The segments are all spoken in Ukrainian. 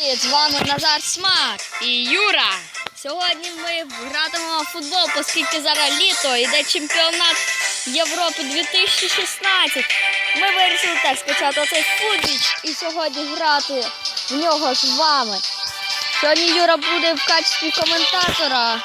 З вами Назар Смак і Юра. Сьогодні ми гратимемо в футбол, оскільки зараз літо йде чемпіонат Європи 2016. Ми вирішили так скачати оцей футбіч і сьогодні грати в нього з вами. Сьогодні Юра буде в качестві коментатора.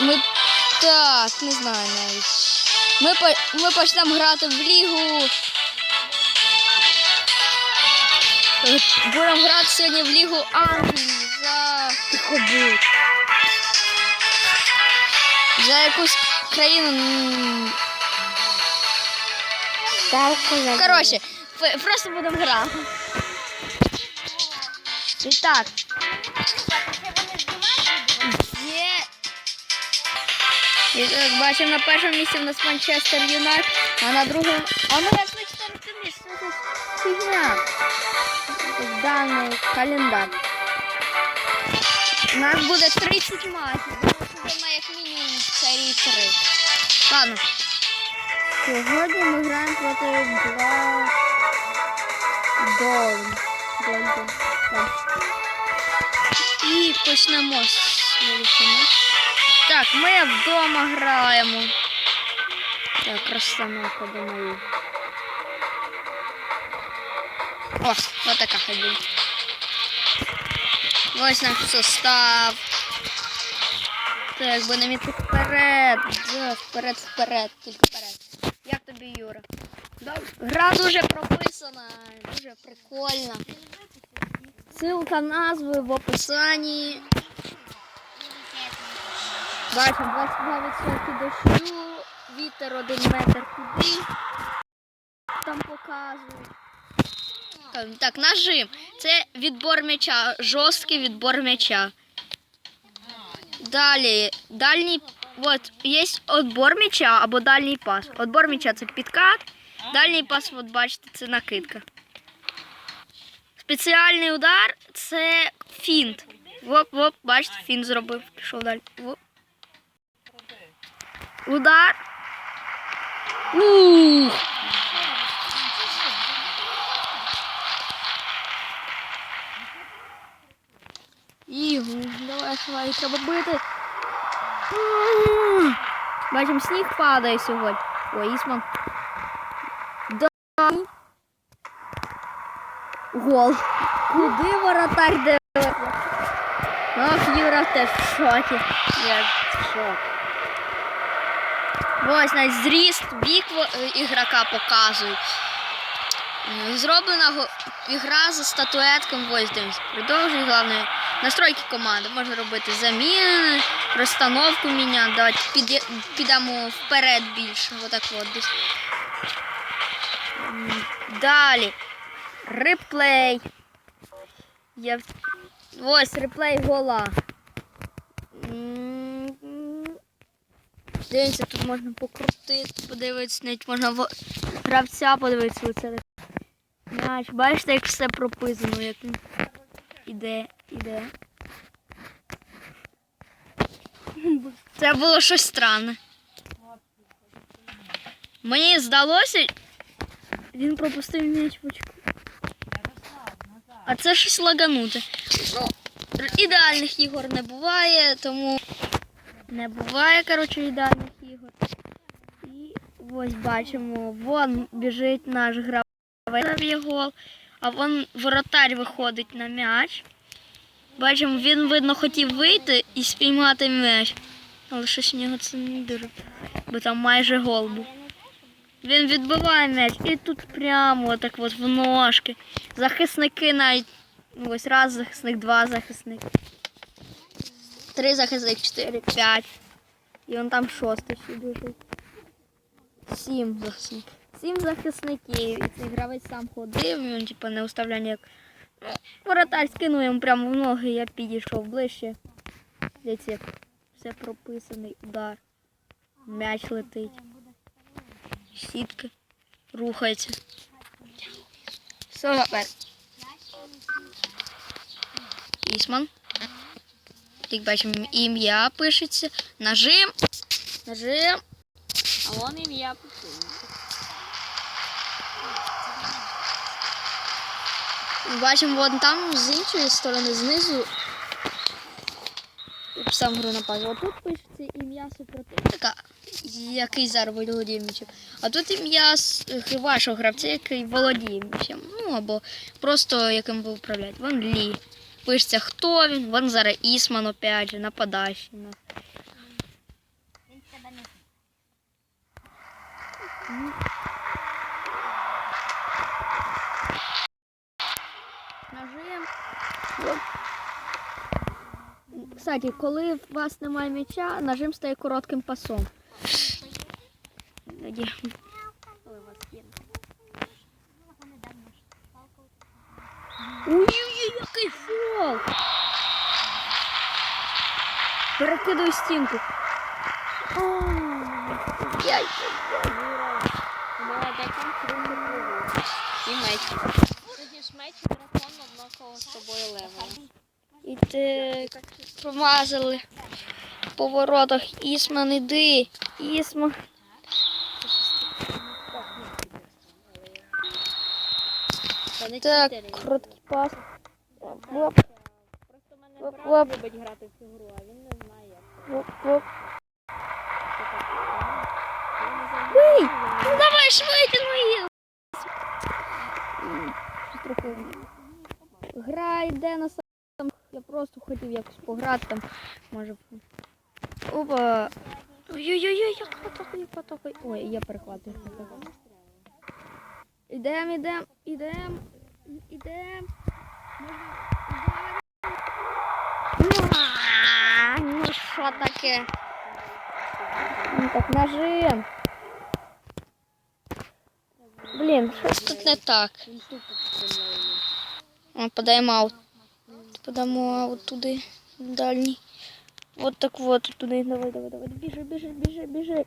Ми так, не знаю навіть. Ми, ми почнемо грати в лігу. Будемо грати сьогодні в Лігу Англії за Тихобут. За якусь країну. Коротше, просто будемо грати. І так. Є. І так, бачимо на першому місці у нас Манчестер Юнайтед, а на другому. А ну як на четвертому місці? Фігня. Даний календар. У нас буде 30 матчів. Ми як мінімум серії 3. Ладно. Сьогодні ми граємо проти Долн. Голден. Так. І почнемо з. Так, ми вдома граємо. Так, розстановка думаю. О, вот така ходила. Ось наш состав. Так, будемо йти вперед. Вперед, вперед, тільки вперед. Як тобі, Юра? Добре. Гра дуже прописана, дуже прикольна. Ссылка назви в описанні. Бачимо 22% дощу, вітер 1 метр туди. Там показують. Так, нажим. Це відбор м'яча, жорсткий відбор м'яча. Далі, дальній, от, є відбор м'яча або дальній пас. Відбор м'яча це підкат, дальній пас, от бачите, це накидка. Спеціальний удар це фінт. Воп, воп, бачите, фінт зробив, пішов далі. Воп. Удар. Ух! Давай, давай, треба бити. Бачимо, сніг падає сьогодні. Ой, Ісман. Да. Гол. Куди воротар дивиться? Ох, Юра теж в шокі. Я в шокі. Ось навіть зріст, вік е, ігрока показують. Зроблена го- ігра за статуетком. Дивись. Продовжуй головне. Настройки команди. Можна робити заміни, розстановку міняти. Давайте піде- підемо вперед більше. Отак от десь. Далі. Реплей. Я... Ось реплей гола. Дивіться, тут можна покрутити, подивитися, навіть можна в... гравця подивитися лице. Бачите, як все прописано, як іде, іде. Це було щось странне. Мені здалося, він пропустив м'яч в очку. А це щось лагануте. Ну, ідеальних ігор не буває, тому не буває, коротше, ідеальних ігор. І ось бачимо, вон біжить наш гравець його, а вон воротар виходить на м'яч. Бачимо, він, видно, хотів вийти і спіймати м'яч. Але щось у нього це не дуже. Бо там майже гол був. Він відбиває м'яч і тут прямо отак от в ножки. Захисники навіть. ну, Ось раз захисник, два захисник. Три захисник, чотири, п'ять. І он там шостий біжить. Сім захисників. Сім захисників. І цей гравець сам ходив, він типу не уставляв ніяк. Ну, Воротар скинув йому прямо в ноги, я підійшов ближче. Дивіться, як все прописаний удар. М'яч летить. Сітка рухається. Все. Ісман. Як бачимо, ім'я пишеться. Нажим. Нажим. А вон ім'я пишеться. Бачимо вон там з іншої сторони, знизу. Сам гру напазу. А тут пишеться ім'я супротивника, який зараз володіє м'ячем. А тут ім'я е, вашого гравця, який володіє м'ячем. Ну або просто яким ви управляєте. Вон Лі. Пишеться, хто він, вон зараз Ісман опять же, нападаючий. у нас. Він тебе не Нажим. Оп. Кстати, коли у вас немає м'яча, нажим стає коротким пасом. Ой-ой-ой, який фол! Перекидуй стінку. І меч. Тоді ж меч дракон однаково з тобою левел. І ти промазали в поворотах. Ісман, іди. Ісман. Та Так, короткий пас. Оп, Просто мене брат любить грати в цю гру, а він не знає, як оп, оп. це таке. Я не знаю, Бий! як Ну давай швидше, ну є. Гра йде на просто хотів якось пограти там. Може. Опа. Ой-ой-ой, як потопай, потопай. Ой, я перехватую. Ідем, ідем, ідем, ідем. Ну що таке? Ну так, нажим. Блін, щось тут не так. Подаємо аут. Подамо аут туди, дальній. От так от туди. Давай, давай, давай. Біжи, біжи, біжи, біжи.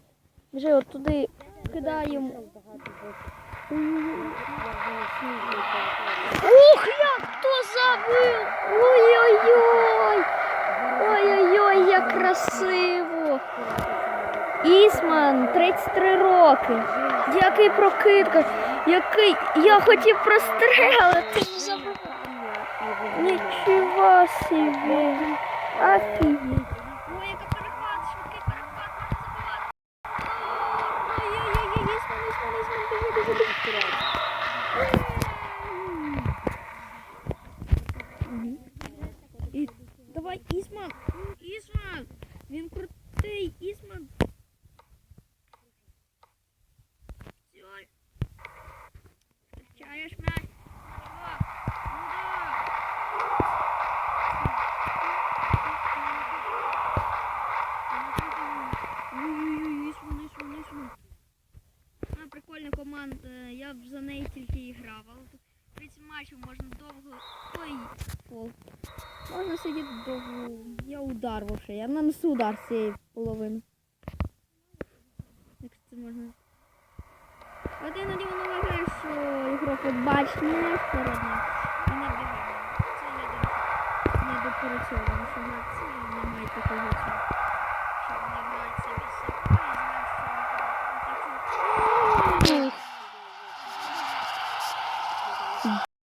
Біжи от туди. Кидаємо. Ух, як хто забив! Ой-ой-ой! Ой-ой-ой, як красиво! Ісман, 33 роки. Який прокидка, який. Я хотів прострелити. Нічого você ver aqui. Я удар вовше. Я нанесу удар з цієї половини. Як це можна? От іноді воно вважає, що ігрок от бач не вперед і не бігає. Це я не допрацьовано, що гравці не мають такого цього. Що вони грають самі собою і знають,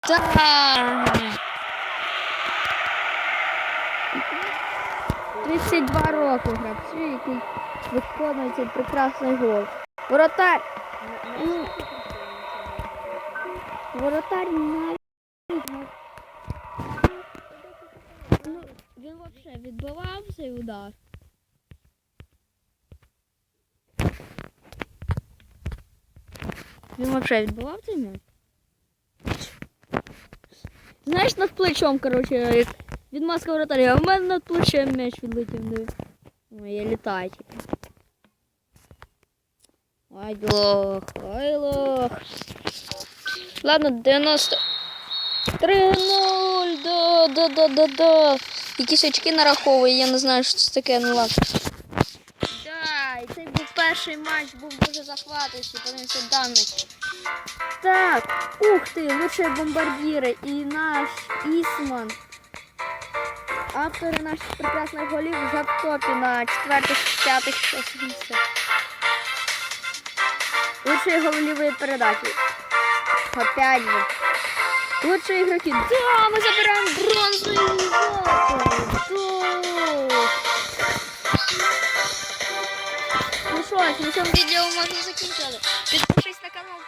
що. 32 роки гравцю, який виконує цей прекрасний гол. Воротар! Воротар навіть. Ну, він взагалі відбивав цей удар. Він взагалі відбивав цей м'яч? Знаєш, над плечом, коротше, як від маска воротаря, а в мене над плечем м'яч відлетів. Ой, я літаю. Ой, лох, ой, лох. Ладно, 90. 3-0, да, да, да, да, да. Якісь очки нараховує, я не знаю, що це таке, ну ладно. Да, і цей був перший матч, був дуже захватуючий, подивимося даний. Так, ух ти, лучшие бомбардіри і наш Ісман. Автори наших прекрасних голів вже в топі на четвертих, п'ятих місцях. Лучшие голевые передачи. Опять же. Лучшие игроки. Да, мы забираем бронзу и золото. Ну що на цьому відео можна закінчити. Підпишись на канал,